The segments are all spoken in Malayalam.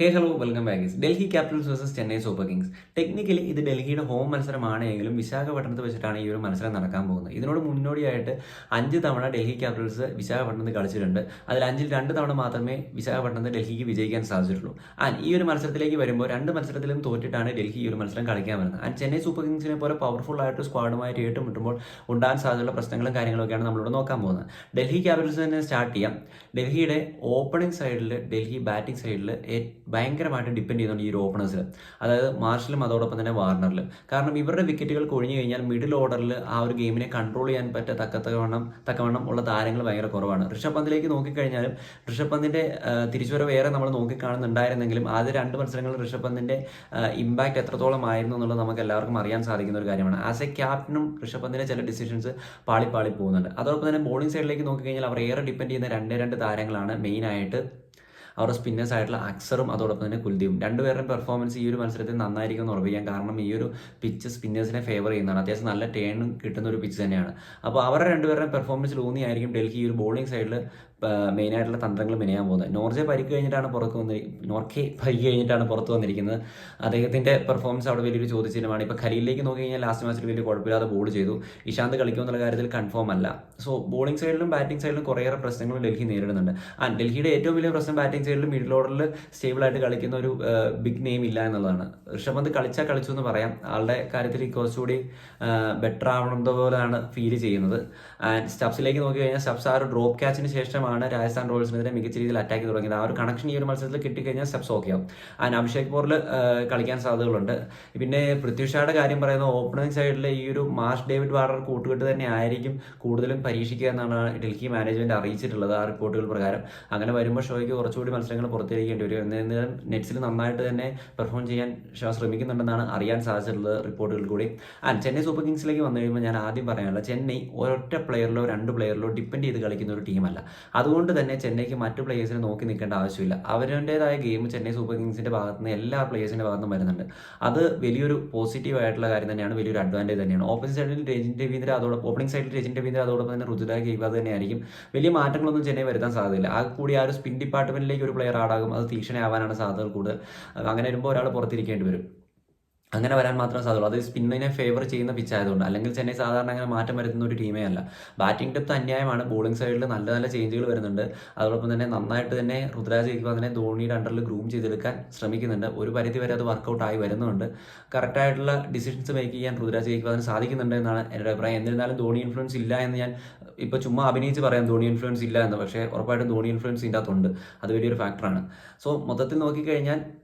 Hey hello welcome back Delhi Capitals versus Chennai Super Kings technically ഇത് ഡൽഹിയുടെ ഹോം മത്സരമാണെങ്കിലും വിശാഖപട്ടണത്ത് വെച്ചിട്ടാണ് ഈ ഒരു മത്സരം നടക്കാൻ പോകുന്നത്. ഇതിനോട് മുന്നോടിയായിട്ട് അഞ്ച് തവണ ഡൽഹി ക്യാപിറ്റൽസ് വിശാഖപട്ടണത്ത് കളിച്ചിട്ടുണ്ട്. അതിൽ അഞ്ചിൽ രണ്ട് തവണ മാത്രമേ വിശാഖപട്ടണത്ത് ഡൽഹിക്ക് വിജയിക്കാൻ സാധിച്ചിട്ടുള്ളൂ. ആൻഡ് ഈ ഒരു മത്സരത്തിലേക്ക് വരുമ്പോൾ രണ്ട് മത്സരത്തിലും തോറ്റിട്ടാണ് ഡൽഹി ഈ ഒരു മത്സരം കളിക്കാൻ വരുന്നത്. ആൻഡ് ചെന്നൈ സൂപ്പർ കിങ്സിനെ പോലെ പവർഫുൾ ആയിട്ട് സ്ക്വാഡുമായിട്ട് ഏറ്റുമുട്ടുമ്പോൾ ഉണ്ടാകാൻ സാധ്യതയുള്ള പ്രശ്നങ്ങളും കാര്യങ്ങളൊക്കെയാണ് നമ്മളിവിടെ നോക്കാൻ പോകുന്നത്. ഡൽഹി ക്യാപിറ്റൽസ് തന്നെ സ്റ്റാർട്ട് ചെയ്യാം. ഡൽഹിയുടെ ഓപ്പണിംഗ് സൈഡിൽ ഡൽഹി ബാറ്റിംഗ് സൈഡിൽ ഭയങ്കരമായിട്ട് ഡിപ്പെൻഡ് ചെയ്യുന്നുണ്ട് ഈ ഒരു ഓപ്പണേഴ്സിൽ അതായത് മാർഷലും അതോടൊപ്പം തന്നെ വാർണറിൽ കാരണം ഇവരുടെ വിക്കറ്റുകൾ കൊഴിഞ്ഞു കഴിഞ്ഞാൽ മിഡിൽ ഓർഡറിൽ ആ ഒരു ഗെയിമിനെ കൺട്രോൾ ചെയ്യാൻ പറ്റത്തക്കത്തവണ്ണം തക്കവണ്ണം ഉള്ള താരങ്ങൾ ഭയങ്കര കുറവാണ്. ഋഷഭ് പന്തിലേക്ക് നോക്കിക്കഴിഞ്ഞാലും ഋഷഭ് പന്തിന്റെ തിരിച്ചുവരവ് വേറെ നമ്മൾ നോക്കിക്കാണുന്നുണ്ടായിരുന്നെങ്കിലും ആദ്യ രണ്ട് മത്സരങ്ങളിൽ ഋഷഭ് പന്തിന്റെ ഇമ്പാക്റ്റ് എത്രത്തോളം ആയിരുന്നു എന്നുള്ളത് നമുക്ക് എല്ലാവർക്കും അറിയാൻ സാധിക്കുന്ന ഒരു കാര്യമാണ്. ആസ് എ ക്യാപ്റ്റനും ഋഷഭ് പന്തിന്റെ ചില ഡിസിഷൻസ് പാളി പാളി പോകുന്നുണ്ട്. അതോടൊപ്പം തന്നെ ബോളിംഗ് സൈഡിലേക്ക് നോക്കിക്കഴിഞ്ഞാൽ അവർ ഏറെ ഡിപ്പെൻഡ് ചെയ്യുന്ന രണ്ട് രണ്ട് താരങ്ങളാണ് മെയിൻ ആയിട്ട് അവരുടെ സ്പിന്നേഴ്സ് ആയിട്ടുള്ള അക്സറും അതോടൊപ്പം തന്നെ കുൽദീപും. രണ്ടുപേരുടെയും പെർഫോമൻസ് ഈ ഒരു മത്സരത്തിൽ നന്നായിരിക്കും എന്ന് ഉറപ്പിക്കാം കാരണം ഈ ഒരു പിച്ച് സ്പിന്നേഴ്സിനെ ഫേവർ ചെയ്യുന്നതാണ്. അത്യാവശ്യം നല്ല ടേണും കിട്ടുന്ന ഒരു പിച്ച് തന്നെയാണ്. അപ്പോൾ അവരുടെ രണ്ടുപേരുടെയും പെർഫോമൻസിൽ ഊന്നിയായിരിക്കും ഡൽഹി ഈ ഒരു ബോളിംഗ് സൈഡിൽ മെയിൻ ആയിട്ടുള്ള തന്ത്രങ്ങൾ മെനയാൻ പോകുന്നത്. നോർജെ പരിക്ക് കഴിഞ്ഞിട്ടാണ് പുറത്ത് വന്നി നോർക്കെ പരിക്ക് കഴിഞ്ഞിട്ടാണ് പുറത്ത് വന്നിരിക്കുന്നത്. അദ്ദേഹത്തിന്റെ പെർഫോമൻസ് അവിടെ വലിയൊരു ചോദ്യചിഹ്നമാണ് ഇപ്പോൾ ഖലീലിലേക്ക് നോക്കി കഴിഞ്ഞാൽ ലാസ്റ്റ് മാച്ചിൽ വലിയ കുഴപ്പമില്ലാതെ ബോൾ ചെയ്തു. ഇഷാന്ത് കളിക്കുമെന്നുള്ള കാര്യത്തിൽ കൺഫേം അല്ല. സോ ബോളിംഗ് സൈഡിലും ബാറ്റിംഗ് സൈഡിലും കുറേയേറെ പ്രശ്നങ്ങൾ ഡൽഹി നേരിടുന്നുണ്ട്. ആ ഡൽഹിയുടെ ഏറ്റവും വലിയ പ്രശ്നം ബാറ്റിംഗ് സൈഡിലും മിഡിൽ ഓർഡറിൽ സ്റ്റേബിൾ ആയിട്ട് കളിക്കുന്ന ഒരു ബിഗ് നെയിം ഇല്ല എന്നുള്ളതാണ്. ഋഷഭ് പന്ത് കളിച്ചാൽ കളിച്ചു എന്ന് പറയാം. ആളുടെ കാര്യത്തിൽ കുറച്ചുകൂടി ബെറ്റർ ആവണത് പോലെയാണ് ഫീൽ ചെയ്യുന്നത്. ആൻഡ് സ്റ്റബ്സിലേക്ക് നോക്കി കഴിഞ്ഞാൽ സ്റ്റബ്സ് ആ ഒരു ഡ്രോപ്പ് ക്യാച്ചിന് ശേഷമാണ് രാജസ്ഥാൻ റോയൽസിനെതിരെ മികച്ച രീതിയിൽ അറ്റാക്ക് തുടങ്ങിയത്. ആ ഒരു കണക്ഷൻ ഈ ഒരു മത്സരത്തിൽ കിട്ടിക്കഴിഞ്ഞാൽ സ്റ്റെപ്സ് ഓക്കെ ആവും. ആൻഡ് അഭിഷേക് പോറിൽ കളിക്കാൻ സാധ്യതകളുണ്ട്. പിന്നെ പൃഥ്വിഷയുടെ കാര്യം പറയുന്നത് ഓപ്പണിംഗ് സൈഡിലെ ഈ ഒരു മാർഷ് ഡേവിഡ് വാർഡർ കൂട്ടുകെട്ട് തന്നെ ആയിരിക്കും കൂടുതലും പരീക്ഷിക്കുക എന്നാണ് ഡൽഹി മാനേജ്മെന്റ് അറിയിച്ചിട്ടുള്ളത് ആ റിപ്പോർട്ടുകൾ പ്രകാരം. അങ്ങനെ വരുമ്പോൾ ഷോയ്ക്ക് കുറച്ചുകൂടി മത്സരങ്ങൾ പുറത്തിരിക്കേണ്ടി വരും. എന്നിരുന്നാലും നെറ്റ്സിൽ നന്നായിട്ട് തന്നെ പെർഫോം ചെയ്യാൻ ഷോ ശ്രമിക്കുന്നുണ്ടെന്നാണ് അറിയാൻ സാധിച്ചിട്ടുള്ളത് റിപ്പോർട്ടുകൾ കൂടി. ആൻഡ് ചെന്നൈ സൂപ്പർ കിങ്സിലേക്ക് വന്നു കഴിയുമ്പോൾ ഞാൻ ആദ്യം പറയാനുള്ളത് ചെന്നൈ ഒരൊറ്റ പ്ലെയറിലോ രണ്ട് പ്ലെയറിലോ ഡിപ്പെൻഡ് ചെയ്ത് കളിക്കുന്ന ഒരു ടീമല്ല അതുകൊണ്ട് തന്നെ ചെന്നൈക്ക് മറ്റു പ്ലേയേഴ്സിനെ നോക്കി നിൽക്കേണ്ട ആവശ്യമില്ല. അവരുടേതായ ഗെയിം ചെന്നൈ സൂപ്പർ കിങ്സിന്റെ ഭാഗത്ത് നിന്ന് എല്ലാ പ്ലേയേഴ്സിന്റെ ഭാഗത്തും വരുന്നുണ്ട്. അത് വലിയൊരു പോസിറ്റീവ് ആയിട്ടുള്ള കാര്യം തന്നെയാണ് വലിയൊരു അഡ്വാന്റേജ് തന്നെയാണ്. ഓപ്പോസിറ്റ് സൈഡിൽ രജിൻ രവീന്ദ്ര അതോടൊപ്പം ഓപ്പണിംഗ് സൈഡിൽ രജിൻ രവീന്ദ്ര അതോടൊപ്പം തന്നെ രുതുരാ ഗെയ്വാദ് തന്നെയായിരിക്കും. വലിയ മാറ്റങ്ങളൊന്നും ചെന്നൈ വരുത്താൻ സാധ്യതയില്ല. ആ കൂടി ആ ഒരു സ്പിൻ ഡിപ്പാർട്ട്മെന്റിലേക്ക് ഒരു പ്ലെയർ ആടാകും അത് തീക്ഷണയാവാനാണ് സാധ്യതകൾ കൂടുതൽ. അങ്ങനെ വരുമ്പോൾ ഒരാൾ പുറത്തിരിക്കേണ്ടി വരും. അങ്ങനെ വരാൻ മാത്രമേ സാധ്യതയുള്ളൂ അത് സ്പിന്നിനെ ഫേവർ ചെയ്യുന്ന പിച്ച് ആയതുകൊണ്ട്. അല്ലെങ്കിൽ ചെന്നൈ സാധാരണ അങ്ങനെ മാറ്റം വരുത്തുന്ന ഒരു ടീമേ അല്ല. Batting depth അന്യായമാണ്. ബോളിംഗ് സൈഡിൽ നല്ല നല്ല ചേഞ്ചുകൾ വരുന്നുണ്ട്. അതോടൊപ്പം തന്നെ നന്നായിട്ട് തന്നെ രുദ്രാജ് അതിനെ ധോണിയുടെ അണ്ടറിൽ ഗ്രൂം ചെയ്തെടുക്കാൻ ശ്രമിക്കുന്നുണ്ട്. ഒരു പരിധി വരെ അത് വർക്കൗട്ട് ആയി വരുന്നുണ്ട്. കറക്റ്റായിട്ടുള്ള ഡിസിഷൻസ് മേക്ക് ചെയ്യാൻ രുദ്രാജ് അതിന് സാധിക്കുന്നുണ്ട് എന്നാണ് എന്റെ അഭിപ്രായം. എന്നിരുന്നാലും ധോണി ഇൻഫ്ലുവൻസ് ഇല്ല എന്ന് ഞാൻ ഇപ്പോൾ ചുമ്മാ അഭിനയിച്ച് പറയാം ധോണി ഇൻഫ്ലുവൻസ് ഇല്ല എന്ന്. പക്ഷേ ഉറപ്പായിട്ടും ധോണി ഇൻഫ്ലുവൻസ് ഇതിന്റെ അത് വലിയൊരു ഫാക്ടറാണ് സോ മൊത്തത്തിൽ നോക്കിക്കഴിഞ്ഞാൽ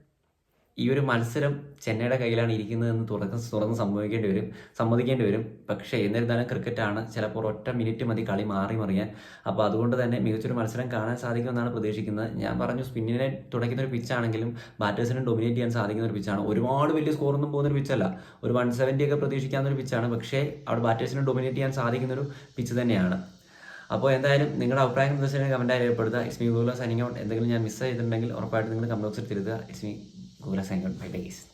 ഈ ഒരു മത്സരം ചെന്നൈയുടെ കയ്യിലാണ് ഇരിക്കുന്നതെന്ന് തുറന്ന് തുറന്ന് സംഭവിക്കേണ്ടി വരും. സമ്മതിക്കേണ്ടി വരും. പക്ഷേ എന്നിരുന്നാലും ക്രിക്കറ്റാണ് ചിലപ്പോൾ ഒറ്റ മിനിറ്റ് മതി കളി മാറി മറിയാൻ. അപ്പോൾ അതുകൊണ്ട് തന്നെ മികച്ചൊരു മത്സരം കാണാൻ സാധിക്കുമെന്നാണ് പ്രതീക്ഷിക്കുന്നത്. ഞാൻ പറഞ്ഞു സ്പിന്നിനെ തുടയ്ക്കുന്ന ഒരു പിച്ചാണെങ്കിലും ബാറ്റേഴ്സിനെ ഡൊമിനേറ്റ് ചെയ്യാൻ സാധിക്കുന്ന ഒരു പിച്ചാണ്. ഒരുപാട് വലിയ സ്കോറൊന്നും പോകുന്ന ഒരു പിച്ചല്ല. ഒരു വൺ സെവന്റി ഒക്കെ പ്രതീക്ഷിക്കാവുന്ന ഒരു പിച്ചാണ്. പക്ഷേ അവിടെ ബാറ്റേഴ്സിനെ ഡൊമിനേറ്റ് ചെയ്യാൻ സാധിക്കുന്ന ഒരു പിച്ച് തന്നെയാണ്. അപ്പോൾ എന്തായാലും നിങ്ങളുടെ അഭിപ്രായം നിർദ്ദേശങ്ങൾ കമന്റായി രേഖപ്പെടുത്തുക. ഇസ്മി ഗൂഗിൾ സൈനിങ് ഔട്ട്. എന്തെങ്കിലും ഞാൻ മിസ് ചെയ്തിട്ടുണ്ടെങ്കിൽ ഉറപ്പായിട്ട് നിങ്ങൾ കമന്റ് ബോക്സിൽ തിരുത്തുക. ഇസ്മി Google Señor Babies.